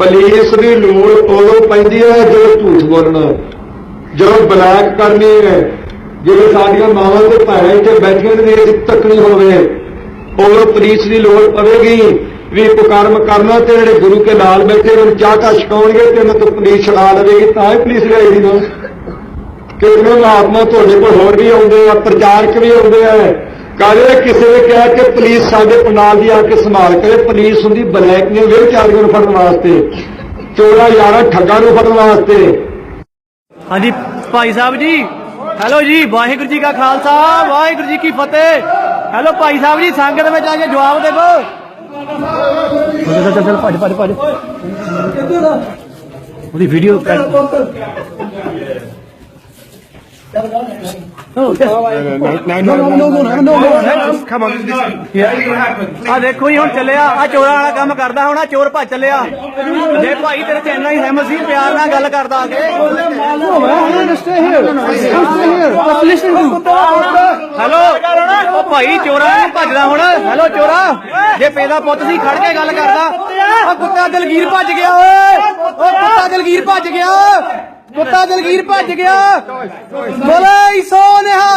Police ਦੀ ਲੋੜ ਉਦੋਂ ਪੈਂਦੀ ਹੈ ਜਦੋਂ ਝੂਠ ਬੋਲਣਾ। ਜਦੋਂ ਬਲੈਕ ਕਰਨੀ ਹੈ ਜਦੋਂ ਸਾਡੀਆਂ ਮਾਵਾਂ ਦੇ ਭੈਣਾਂ ਇੱਥੇ ਬੈਠੀਆਂ ਨੇ ਅਸੀਂ ਤੱਕਣੀ ਹੋਵੇ। ਉਦੋਂ ਪੁਲਿਸ ਦੀ ਲੋੜ ਪਵੇਗੀ ਵੀ ਕੁਕਰਮ ਕਰਨਾ ਤੇ ਜਿਹੜੇ ਗੁਰੂ ਕੇ ਨਾਲ ਬੈਠੇ ਉਹਨਾਂ ਨੂੰ, ਚਾਹ ਛਕਾਉਣਗੇ ਤੇ ਉਹਨਾਂ ਤੋਂ ਪੁਲਿਸ ਛਡਾ ਲਵੇਗੀ ਤਾਂ ਹੀ ਪੁਲਿਸ ਲਿਆਈ ਨਾ। ਕਿੰਨੇ ਮਹਾਤਮਾ ਤੁਹਾਡੇ ਕੋਲ ਹੋਰ ਵੀ ਆਉਂਦੇ ਆ, ਪ੍ਰਚਾਰਕ ਵੀ ਆਉਂਦੇ ਆ ਕਹਿੰਦੇ ਕਿਸੇ ਨੇ ਕਿਹਾ ਕਿ ਪੁਲਿਸ ਸਾਡੇ ਪੰਡਾਲ ਦੀ ਆ ਕੇ ਸੰਭਾਲ ਕਰੇ, ਪੁਲਿਸ ਹੁੰਦੀ ਬਲੈਕ ਨੇ ਵੇਚ ਚਾਰੀਆਂ ਨੂੰ ਫੜਨ ਵਾਸਤੇ ਚੋਲਾ ਯਾਰਾ ਠੱਗਾਂ ਨੂੰ ਫੜਨ ਵਾਸਤੇ। ਹਾਂਜੀ, ਭਾਈ ਸਾਹਿਬ ਜੀ। ਹੈਲੋ ਜੀ, ਵਾਹਿਗੁਰੂ ਜੀ ਕਾ ਖਾਲਸਾ, ਵਾਹਿਗੁਰੂ ਜੀ ਕੀ ਫਤਿਹ। ਹੈਲੋ ਭਾਈ ਸਾਹਿਬ ਜੀ, ਸੰਗਤ ਵਿੱਚ ਆ ਕੇ ਜਵਾਬ ਦੇਵੋ ਚੱਲ ਚੱਲ ਚੱਲ, ਭੱਜ ਭੱਜ ਭੱਜ। ਉਹਦੀ ਵੀਡੀਓ ਆ ਦੇਖੋ ਜੀ ਹੁਣ ਚੱਲਿਆ। ਆ ਚੋਰਾਂ ਵਾਲਾ ਕੰਮ ਕਰਦਾ ਹੁਣ ਆ ਚੋਰ ਭੱਜ ਚੱਲਿਆ। ਜੇ ਭਾਈ ਤੇਰੇ ਚੈਨਲ ਹੀ ਸਹਿਮਤ ਸੀ ਪਿਆਰ ਨਾਲ ਗੱਲ ਕਰਦਾ ਆ ਕੇ। ਹੈਲੋ ਉਹ ਭਾਈ ਚੋਰਾਂ ਨੂੰ ਭੱਜਦਾ ਹੁਣ। ਹੈਲੋ ਚੋਰਾ? ਜੇ ਪੈਦਾ ਪੁੱਤ ਸੀ ਖੜ ਕੇ ਗੱਲ ਕਰਦਾ। ਉਹ ਕੁੱਤਾ ਦਲਗੀਰ ਭੱਜ ਗਿਆ ਓਏ। ਉਹ ਕੁੱਤਾ ਦਲਗੀਰ ਭੱਜ ਗਿਆ। ਕੁੱਤਾ ਦਲਗੀਰ ਭੱਜ ਗਿਆ। ਬੋਲੇ। faith on it.